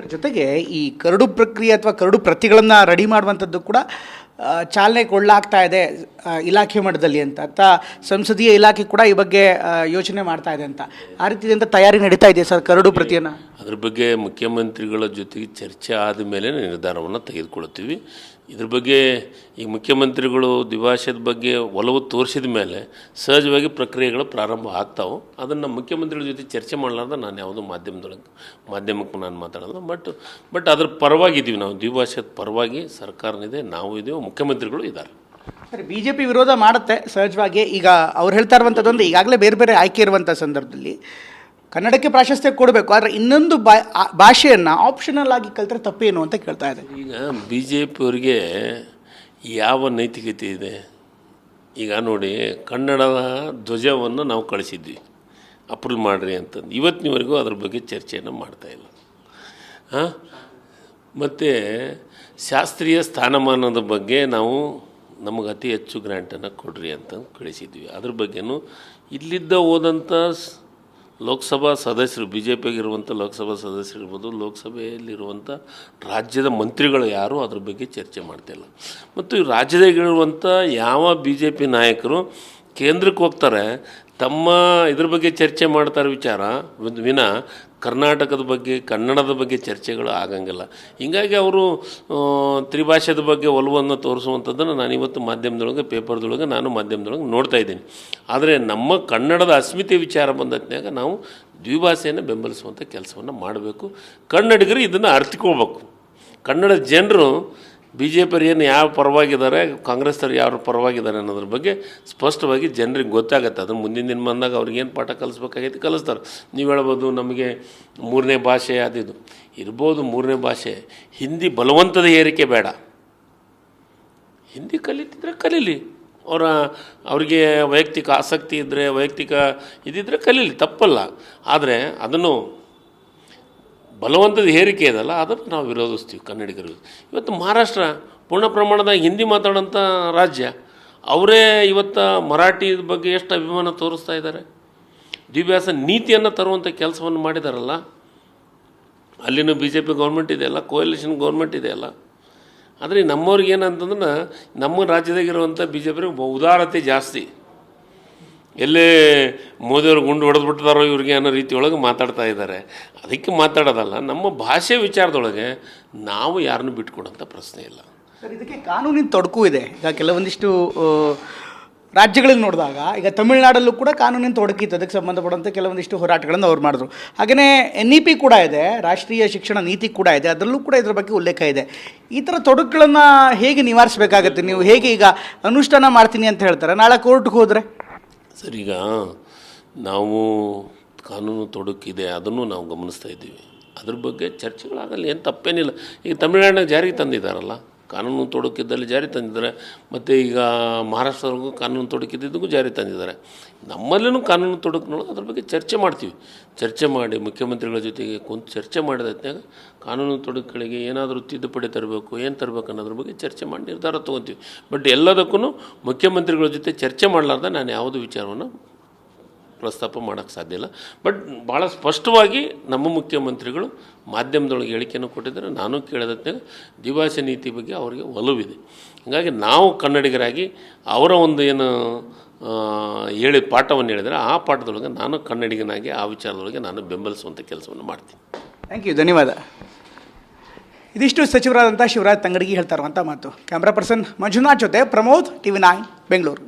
ಇದರ ಜೊತೆಗೆ ಈ ಕರಡು ಪ್ರಕ್ರಿಯೆ ಅಥವಾ ಕರಡು ಪ್ರತಿಗಳನ್ನು ರೆಡಿ ಮಾಡುವಂಥದ್ದು ಕೂಡ ಚಾಲನೆ ಕೊಡಲಾಗ್ತಾ ಇದೆ ಇಲಾಖೆ ಮಟ್ಟದಲ್ಲಿ ಅಂತ. ಅಥವಾ ಸಂಸದೀಯ ಇಲಾಖೆ ಕೂಡ ಈ ಬಗ್ಗೆ ಯೋಚನೆ ಮಾಡ್ತಾ ಇದೆ ಅಂತ. ಆ ರೀತಿಯಿಂದ ತಯಾರಿ ನಡೀತಾ ಇದೆ ಸರ್ ಕರಡು ಪ್ರತಿಯನ್ನು? ಅದ್ರ ಬಗ್ಗೆ ಮುಖ್ಯಮಂತ್ರಿಗಳ ಜೊತೆಗೆ ಚರ್ಚೆ ಆದ ಮೇಲೆ ನಿರ್ಧಾರವನ್ನು ತೆಗೆದುಕೊಳ್ತೀವಿ ಇದ್ರ ಬಗ್ಗೆ ಈ ಮುಖ್ಯಮಂತ್ರಿಗಳು ದ್ವಿಭಾಷೆದ ಬಗ್ಗೆ ಒಲವು ತೋರಿಸಿದ ಮೇಲೆ ಸಹಜವಾಗಿ ಪ್ರಕ್ರಿಯೆಗಳು ಪ್ರಾರಂಭ ಆಗ್ತಾವೆ. ಅದನ್ನು ಮುಖ್ಯಮಂತ್ರಿಗಳ ಜೊತೆ ಚರ್ಚೆ ಮಾಡಲಾರ್ದ ನಾನು ಯಾವುದೋ ಮಾಧ್ಯಮದೊಳಗೆ, ಮಾಧ್ಯಮಕ್ಕೆ ನಾನು ಮಾತಾಡಲ್ಲ. ಬಟ್ ಬಟ್ ಅದ್ರ ಪರವಾಗಿದ್ದೀವಿ ನಾವು. ದ್ವಿಭಾಷೆದ ಪರವಾಗಿ ಸರ್ಕಾರನಿದೆ, ನಾವು ಇದ್ದೀವಿ ಮುಖ್ಯಮಂತ್ರಿಗಳು ಇದ್ದಾರೆ. ಸರಿ ಬಿ ಜೆ ಪಿ ವಿರೋಧ ಮಾಡುತ್ತೆ ಸಹಜವಾಗಿ. ಈಗ ಅವ್ರು ಹೇಳ್ತಾ ಇರುವಂಥದ್ದೊಂದು ಈಗಾಗಲೇ ಬೇರೆ ಬೇರೆ ಆಯ್ಕೆ ಇರುವಂಥ ಸಂದರ್ಭದಲ್ಲಿ. ಕನ್ನಡಕ್ಕೆ ಪ್ರಾಶಸ್ತ್ಯ ಕೊಡಬೇಕು ಆದರೆ ಇನ್ನೊಂದು ಬಾ ಭಾಷೆಯನ್ನು ಆಪ್ಷನಲ್ ಆಗಿ ಕಲ್ತ್ರೆ ತಪ್ಪೇನು ಅಂತ ಕೇಳ್ತಾ ಇದೆ. ಈಗ ಬಿ ಜೆ ಪಿಯವರಿಗೆ ಯಾವ ನೈತಿಕತೆ ಇದೆ? ಈಗ ನೋಡಿ ಕನ್ನಡದ ಧ್ವಜವನ್ನು ನಾವು ಕಳಿಸಿದ್ವಿ. ಅಪ್ರೂವ್ ಮಾಡಿರಿ ಅಂತಂದು. ಇವತ್ತಿನವರೆಗೂ ಅದ್ರ ಬಗ್ಗೆ ಚರ್ಚೆಯನ್ನು ಮಾಡ್ತಾಯಿಲ್ಲ ಹಾಂ? ಮತ್ತು ಶಾಸ್ತ್ರೀಯ ಸ್ಥಾನಮಾನದ ಬಗ್ಗೆ ನಾವು ನಮಗೆ ಅತಿ ಹೆಚ್ಚು ಗ್ರ್ಯಾಂಟನ್ನು ಕೊಡ್ರಿ ಅಂತ ಕಳಿಸಿದ್ವಿ. ಅದ್ರ ಬಗ್ಗೆನೂ ಇಲ್ಲಿದ್ದ ಹೋದಂಥ ಲೋಕಸಭಾ ಸದಸ್ಯರು ಬಿ ಜೆ ಪಿಗಿರುವಂಥ ಲೋಕಸಭಾ ಸದಸ್ಯರು ಇರ್ಬೋದು ಲೋಕಸಭೆಯಲ್ಲಿರುವಂಥ ರಾಜ್ಯದ ಮಂತ್ರಿಗಳು ಯಾರೂ ಅದ್ರ ಬಗ್ಗೆ ಚರ್ಚೆ ಮಾಡ್ತಿಲ್ಲ ಮತ್ತು ರಾಜ್ಯದಾಗಿರುವಂಥ ಯಾವ ಬಿ ಜೆ ಪಿ ನಾಯಕರು ಕೇಂದ್ರಕ್ಕೆ ಹೋಗ್ತಾರೆ, ತಮ್ಮ ಇದ್ರ ಬಗ್ಗೆ ಚರ್ಚೆ ಮಾಡ್ತಾರೆ ವಿಚಾರ, ವಿದ್- ವಿನ ಕರ್ನಾಟಕದ ಬಗ್ಗೆ, ಕನ್ನಡದ ಬಗ್ಗೆ ಚರ್ಚೆಗಳು ಆಗಂಗಿಲ್ಲ. ಹೀಗಾಗಿ ಅವರು ತ್ರಿಭಾಷೆದ ಬಗ್ಗೆ ಒಲವನ್ನು ತೋರಿಸುವಂಥದ್ದನ್ನು ನಾನು ಇವತ್ತು ಮಾಧ್ಯಮದೊಳಗೆ, ಪೇಪರ್ದೊಳಗೆ ನಾನು ಮಾಧ್ಯಮದೊಳಗೆ ನೋಡ್ತಾ ಇದ್ದೀನಿ. ಆದರೆ ನಮ್ಮ ಕನ್ನಡದ ಅಸ್ಮಿತೆ ವಿಚಾರ ಬಂದತ್ನಾಗ ನಾವು ದ್ವಿಭಾಷೆಯನ್ನು ಬೆಂಬಲಿಸುವಂಥ ಕೆಲಸವನ್ನು ಮಾಡಬೇಕು. ಕನ್ನಡಿಗರು ಇದನ್ನು ಅರ್ಥಿಕೋಬೇಕು ಕನ್ನಡ ಜನರು ಬಿ ಜೆ ಪಿಯರು ಏನು ಯಾವ ಪರವಾಗಿದ್ದಾರೆ, ಕಾಂಗ್ರೆಸ್ನವ್ರು ಯಾರು ಪರವಾಗಿದ್ದಾರೆ ಅನ್ನೋದ್ರ ಬಗ್ಗೆ ಸ್ಪಷ್ಟವಾಗಿ ಜನರಿಗೆ ಗೊತ್ತಾಗತ್ತೆ. ಅದನ್ನು ಮುಂದಿನ ದಿನ ಬಂದಾಗ ಅವ್ರಿಗೇನು ಪಾಠ ಕಲಿಸ್ಬೇಕಾಗೈತಿ ಕಲಿಸ್ತಾರೆ. ನೀವು ಹೇಳ್ಬೋದು ನಮಗೆ ಮೂರನೇ ಭಾಷೆ ಅದಿದು ಇರ್ಬೋದು ಮೂರನೇ ಭಾಷೆ. ಹಿಂದಿ ಬಲವಂತದ ಏರಿಕೆ ಬೇಡ. ಹಿಂದಿ ಕಲಿತಿದ್ರೆ ಕಲೀಲಿ. ಅವರ, ಅವರಿಗೆ ವೈಯಕ್ತಿಕ ಆಸಕ್ತಿ ಇದ್ದರೆ ವೈಯಕ್ತಿಕ ಇದಿದ್ದರೆ ಕಲೀಲಿ, ತಪ್ಪಲ್ಲ. ಆದರೆ ಅದನ್ನು ಬಲವಂತದ ಹೇರಿಕೆ ಇದಲ್ಲ ಅದನ್ನು ನಾವು ವಿರೋಧಿಸ್ತೀವಿ ಕನ್ನಡಿಗರು. ಇವತ್ತು ಮಹಾರಾಷ್ಟ್ರ ಪೂರ್ಣ ಪ್ರಮಾಣದಾಗ ಹಿಂದಿ ಮಾತಾಡೋಂಥ ರಾಜ್ಯ, ಅವರೇ ಇವತ್ತು ಮರಾಠಿ ಬಗ್ಗೆ ಎಷ್ಟು ಅಭಿಮಾನ ತೋರಿಸ್ತಾ ಇದ್ದಾರೆ? ದಿವ್ಯಾಸ ನೀತಿಯನ್ನು ತರುವಂಥ ಕೆಲಸವನ್ನು ಮಾಡಿದಾರಲ್ಲ? ಅಲ್ಲಿನೂ ಬಿ ಜೆ ಪಿ ಗೌರ್ಮೆಂಟ್ ಇದೆಯಲ್ಲ ಕೋಯಲಿಷನ್ ಗೌರ್ಮೆಂಟ್ ಇದೆಯಲ್ಲ ಆದರೆ ನಮ್ಮವ್ರಿಗೆ ಏನಂತಂದ್ರೆ, ನಮ್ಮ ರಾಜ್ಯದಾಗಿರುವಂಥ ಬಿ ಜೆ ಪಿ ಉದಾರತೆ ಜಾಸ್ತಿ. ಎಲ್ಲೇ ಮೋದಿಯವರು ಗುಂಡು ಹೊಡೆದ್ಬಿಟ್ಟಿದಾರೋ ಇವ್ರಿಗೆ ಅನ್ನೋ ರೀತಿಯೊಳಗೆ ಮಾತಾಡ್ತಾ ಇದ್ದಾರೆ. ಅದಕ್ಕೆ ಮಾತಾಡೋದಲ್ಲ, ನಮ್ಮ ಭಾಷೆ ವಿಚಾರದೊಳಗೆ ನಾವು ಯಾರನ್ನು ಬಿಟ್ಕೊಡೋಂಥ ಪ್ರಶ್ನೆ ಇಲ್ಲ. ಸರ್, ಇದಕ್ಕೆ ಕಾನೂನಿನ ತೊಡಕು ಇದೆ. ಈಗ ಕೆಲವೊಂದಿಷ್ಟು ರಾಜ್ಯಗಳಲ್ಲಿ ನೋಡಿದಾಗ, ಈಗ ತಮಿಳುನಾಡಲ್ಲೂ ಕೂಡ ಕಾನೂನಿನ ತೊಡಕಿತ್ತು ಅದಕ್ಕೆ ಸಂಬಂಧಪಡುವಂಥ ಕೆಲವೊಂದಿಷ್ಟು ಹೋರಾಟಗಳನ್ನು ಅವ್ರು ಮಾಡಿದ್ರು. ಹಾಗೆಯೇ ಎನ್ ಇ ಪಿ ಕೂಡ ಇದೆ, ರಾಷ್ಟ್ರೀಯ ಶಿಕ್ಷಣ ನೀತಿ ಕೂಡ ಇದೆ. ಅದರಲ್ಲೂ ಕೂಡ ಇದ್ರ ಬಗ್ಗೆ ಉಲ್ಲೇಖ ಇದೆ. ಈ ಥರ ತೊಡಕುಗಳನ್ನು ಹೇಗೆ ನಿವಾರಿಸಬೇಕಾಗತ್ತೆ? ನೀವು ಹೇಗೆ ಈಗ ಅನುಷ್ಠಾನ ಮಾಡ್ತೀನಿ ಅಂತ ಹೇಳ್ತಾರೆ. ನಾಳೆ ಕೋರ್ಟ್ಗೆ ಹೋದರೆ? ಸರ್ ನಾವು ಕಾನೂನು ತೊಡಕಿದೆ, ಅದನ್ನು ನಾವು ಗಮನಿಸ್ತಾ ಇದ್ದೀವಿ. ಅದ್ರ ಬಗ್ಗೆ ಚರ್ಚೆಗಳಾಗಲ್ಲ ಏನು ತಪ್ಪೇನಿಲ್ಲ. ಈಗ ತಮಿಳುನಾಡಿನಾಗ ಜಾರಿಗೆ ತಂದಿದ್ದಾರಲ್ಲ? ಕಾನೂನು ತೊಡಕಿದ್ದಲ್ಲಿ ಜಾರಿ ತಂದಿದ್ದಾರೆ. ಮತ್ತು ಈಗ ಮಹಾರಾಷ್ಟ್ರದವರೆಗೂ ಕಾನೂನು ತೊಡಕಿದ್ದಕ್ಕೂ ಜಾರಿ ತಂದಿದ್ದಾರೆ. ನಮ್ಮಲ್ಲೂ ಕಾನೂನು ತೊಡಕಿನೊಳಗೆ ಅದ್ರ ಬಗ್ಗೆ ಚರ್ಚೆ ಮಾಡ್ತೀವಿ. ಚರ್ಚೆ ಮಾಡಿ ಮುಖ್ಯಮಂತ್ರಿಗಳ ಜೊತೆಗೆ ಕುಂತು ಚರ್ಚೆ ಮಾಡಿದ ಹೊತ್ತಿನಾಗ ಕಾನೂನು ತೊಡಕುಗಳಿಗೆ ಏನಾದರೂ ತಿದ್ದುಪಡಿ ತರಬೇಕು, ಏನು ತರಬೇಕು ಅನ್ನೋದ್ರ ಬಗ್ಗೆ ಚರ್ಚೆ ಮಾಡಿ ನಿರ್ಧಾರ ತೊಗೊತೀವಿ. ಬಟ್ ಎಲ್ಲದಕ್ಕೂ ಮುಖ್ಯಮಂತ್ರಿಗಳ ಜೊತೆ ಚರ್ಚೆ ಮಾಡಲಾರ್ದ ನಾನು ಯಾವುದೂ ವಿಚಾರವನ್ನು ಪ್ರಸ್ತಾಪ ಮಾಡೋಕ್ಕೆ ಸಾಧ್ಯ ಇಲ್ಲ. ಬಟ್ ಭಾಳ ಸ್ಪಷ್ಟವಾಗಿ ನಮ್ಮ ಮುಖ್ಯಮಂತ್ರಿಗಳು ಮಾಧ್ಯಮದೊಳಗೆ ಹೇಳಿಕೆಯನ್ನು ಕೊಟ್ಟಿದ್ದಾರೆ. ನಾನು ಕೇಳಿದಂತೆ ದ್ವಿಭಾಷೆ ನೀತಿ ಬಗ್ಗೆ ಅವರಿಗೆ ಒಲವಿದೆ. ಹೀಗಾಗಿ ನಾವು ಕನ್ನಡಿಗರಾಗಿ ಅವರ ಒಂದು ಏನು ಹೇಳಿ ಪಾಠವನ್ನು ಹೇಳಿದರೆ ಆ ಪಾಠದೊಳಗೆ ನಾನು ಕನ್ನಡಿಗನಾಗಿ, ಆ ವಿಚಾರದೊಳಗೆ ನಾನು ಬೆಂಬಲಿಸುವಂಥ ಕೆಲಸವನ್ನು ಮಾಡ್ತೀನಿ. ಥ್ಯಾಂಕ್ ಯು ಧನ್ಯವಾದ. ಇದಿಷ್ಟು ಸಚಿವರಾದಂಥ ಶಿವರಾಜ್ ತಂಗಡಗಿ ಹೇಳ್ತಾ ಇರುವಂಥ ಮಾತು. ಕ್ಯಾಮ್ರಾ ಪರ್ಸನ್ ಮಂಜುನಾಥ್ ಜೊತೆ Pramod T V nine, Bengaluru.